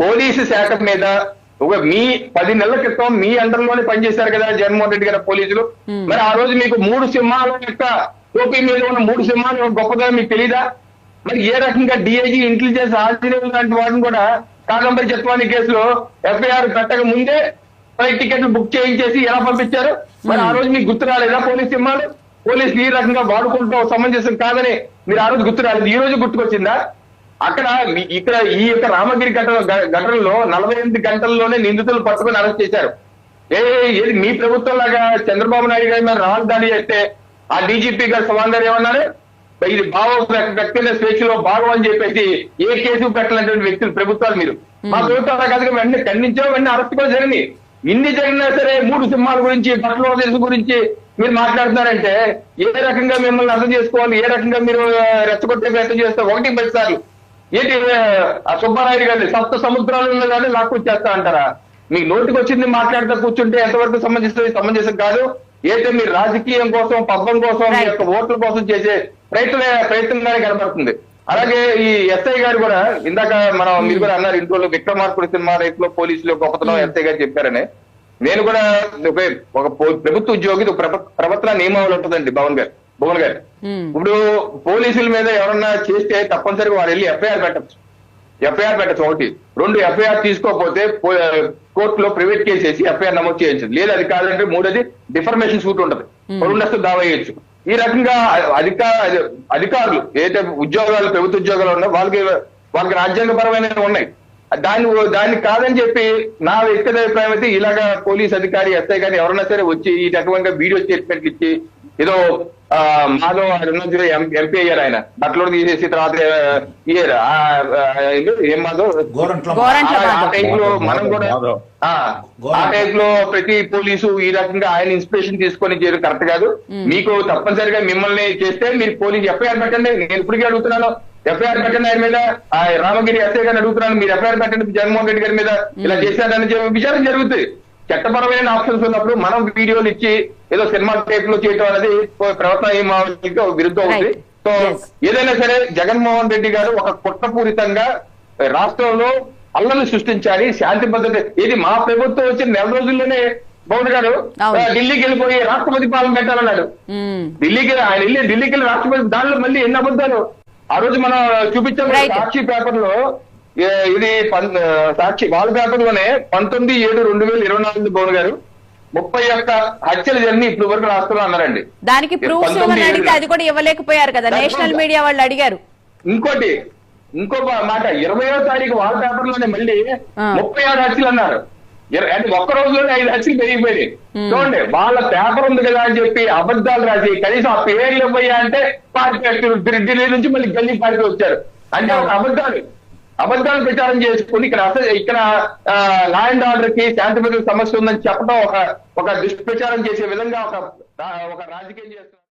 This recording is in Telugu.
పోలీసు శాఖ మీద ఒక మీ పది నెలల క్రితం మీ అండర్లోనే పనిచేశారు కదా జగన్మోహన్ రెడ్డి గారి పోలీసులు. మరి ఆ రోజు మీకు మూడు సింహాల యొక్క టోపీ మీద ఉన్న మూడు సింహాలు గొప్పగా మీకు తెలీదా? మరి ఏ రకంగా డిఐజీ ఇంటెలిజెన్స్ ఆంజనేయులు లాంటి వాటిని కూడా కాదంబరి చత్వాని కేసులో ఎఫ్ఐఆర్ కట్టక ముందే ఫ్లైట్ టికెట్లు బుక్ చేయించేసి ఎలా పంపించారు? మరి ఆ రోజు మీకు గుర్తు రాలేదా పోలీస్ సింహాలు? పోలీసులు ఈ రకంగా వాడుకుంటాం సమంజసం కాదని మీరు ఆ రోజు గుర్తు రాలేదు. ఈ రోజు గుర్తుకొచ్చిందా? అక్కడ ఇక్కడ ఈ యొక్క రామగిరి ఘటన ఘటనలో నలభై ఎనిమిది గంటల్లోనే నిందితులు పట్టుకొని అరెస్ట్ చేశారు. ఏ ఏది మీ ప్రభుత్వం లాగా చంద్రబాబు నాయుడు గారి మీద దాడి చేస్తే ఆ డీజీపీ గారు గారు ఏమన్నారు? ఇది భావ వ్యక్తుల స్వేచ్ఛలో భాగం అని చెప్పేసి ఏ కేసు పెట్టలేనటువంటి వ్యక్తులు ప్రభుత్వాలు మీరు. మా ప్రభుత్వం అలా కాదు వెంటనే ఖండించాం వెంటనే అరెస్ట్ కూడా జరిగింది ఇన్ని జరిగినా సరే మూడు సింహాల గురించి బట్టల వదిలేసి గురించి మీరు మాట్లాడుతున్నారంటే ఏ రకంగా మిమ్మల్ని అర్థం చేసుకోవాలి ఏ రకంగా మీరు రెచ్చగొట్టే ప్రయత్నం చేస్తారు ఒకటి పది సార్లు. ఏంటి ఆ సుబ్బారాయుడు గారిని సప్త సముద్రాలు ఉన్న కానీ లాక్కొచ్చేస్తా అంటారా? మీకు నోటికి వచ్చింది మాట్లాడుతూ కూర్చుంటే ఎంతవరకు సమంజసం సమంజసం కాదు. అయితే మీరు రాజకీయం కోసం పబ్బం కోసం మీ. యొక్క ఓట్ల కోసం చేసే ప్రయత్న ప్రయత్నంగానే కనబడుతుంది. అలాగే ఈ ఎస్ఐ గారు కూడా ఇందాక మనం మీరు కూడా అన్నారు ఇంట్లో విక్రమార్కుడు సినిమా రేట్లో పోలీసులు గొప్పతనం ఎస్ఐ గారు చెప్పారని. నేను కూడా ఒక ప్రభుత్వ ఉద్యోగి ఒక ప్రభ- ప్రవర్తన నియమావళి ఉంటుందండి భవన్ గారు. భువన్ గారు. ఇప్పుడు పోలీసుల మీద ఎవరన్నా చేస్తే తప్పనిసరిగా వారు వెళ్ళి ఎఫ్ఐఆర్ పెట్టచ్చు. ఎఫ్ఐఆర్ పెట్టచ్చు ఒకటి. రెండు ఎఫ్ఐఆర్ తీసుకోకపోతే కోర్టులో ప్రైవేట్ కేసు వేసి ఎఫ్ఐఆర్ నమోదు చేయొచ్చు లేదు అది కాదంటే మూడోది డిఫర్మేషన్ సూట్ ఉంటది. రెండస్తు దావా వేయచ్చు ఈ రకంగా అధిక అధికారులు ఏదైతే ఉద్యోగాలు ప్రభుత్వ ఉద్యోగాలు ఉన్నాయో వాళ్ళకి వాళ్ళకి రాజ్యాంగపరమైన ఉన్నాయి. దాన్ని దాన్ని కాదని చెప్పి నా వ్యక్తిగత అభిప్రాయం అయితే ఇలాగా పోలీస్ అధికారి ఎస్ఐ గాని ఎవరైనా సరే వచ్చి ఈ రకమైన వీడియో స్టేట్మెంట్లు ఇచ్చి ఏదో ఆ, మాధవ్ ఆయన ఉన్న చూడు, ఎం- ఎంపీ అయ్యారు ఆయన. బట్టలు తీసేసి తర్వాత ఇయ్యారు? ఏం మాధవ్? ఆ-. టైప్లో మనం కూడా. ఆ, టైప్లో ప్రతి పోలీసు ఈ రకంగా ఆయన ఇన్స్పిరేషన్ తీసుకొని చేయడం కరెక్ట్ కాదు. మీకు తప్పనిసరిగా మిమ్మల్ని చేస్తే మీరు పోలీస్ ఎఫ్ఐఆర్ పెట్టండి. నేను ఇప్పటికీ అడుగుతున్నాను. ఎఫ్ఐఆర్ పెట్టండి ఆయన మీద. ఆ రామగిరి ఎస్ఐ గారిని అడుగుతున్నాను. మీరు ఎఫ్ఐఆర్ పెట్టండి. జగన్మోహన్ రెడ్డి గారి మీద. ఇలా చేశారని చెప్పి విచారణ జరుగుతుంది చట్టపరమైన ఆప్షన్స్ ఉన్నప్పుడు మనం వీడియోలు ఇచ్చి ఏదో సినిమా టైప్లో చేయడం అనేది ప్రవర్తన నియమావళికి విరుద్ధం Right. సో. ఏదైనా సరే జగన్మోహన్ రెడ్డి గారు ఒక కుట్రపూరితంగా రాష్ట్రంలో అల్లలు సృష్టించాలి శాంతి భద్రత ఇది మా ప్రభుత్వం వచ్చిన నెల రోజుల్లోనే పవన్ గారు ఢిల్లీకి వెళ్ళిపోయి రాష్ట్రపతి పాలన పెట్టాలన్నాడు. ఢిల్లీకి ఆయన వెళ్ళి ఢిల్లీకి వెళ్ళి రాష్ట్రపతి దానిలో మళ్ళీ ఎన్ని అబద్ధాలు ఆ రోజు మనం చూపించాం. సాక్షి పేపర్లో ఇది సాక్షి వాల్ పేపర్లోనే పంతొమ్మిది ఏడు రెండు వేల ఇరవై నాలుగు పవన్ గారు ముప్పై ఒక్క హత్యలు జరిగి ఇప్పుడు వరకు రాష్ట్రంలో అన్నారండి దానికి ప్రూఫ్స్ అడిగితే. అది కూడా ఇవ్వలేకపోయారు కదా నేషనల్. మీడియా వాళ్ళు అడిగారు ఇంకోటి ఇంకొక మాట ఇరవయో తారీఖు వాల్ పేపర్లోనే మళ్ళీ. ముప్పై ఆరు హత్యలు అన్నారు అంటే ఒక్క రోజులోనే ఐదు హత్యలు పెరిగిపోయినాయి చూడండి వాళ్ళ పేపర్ ఉంది కదా అని చెప్పి అబద్ధాలు రాసి కనీసం ఆ పేర్లు ఇవ్వయ్యా అంటే పారిపోయారు ఢిల్లీ నుంచి మళ్ళీ గల్లీ పారిపోయి వచ్చారు అంటే ఒక అబద్ధాలు అబద్ధాలు ప్రచారం చేసుకుని ఇక్కడ అసలు ఇక్కడ లా అండ్ ఆర్డర్కి శాంతి భద్రత సమస్య ఉందని చెప్పడం ఒక ఒక దుష్ప్రచారం చేసే విధంగా ఒక ఒక రాజకీయం చేస్తున్నారు.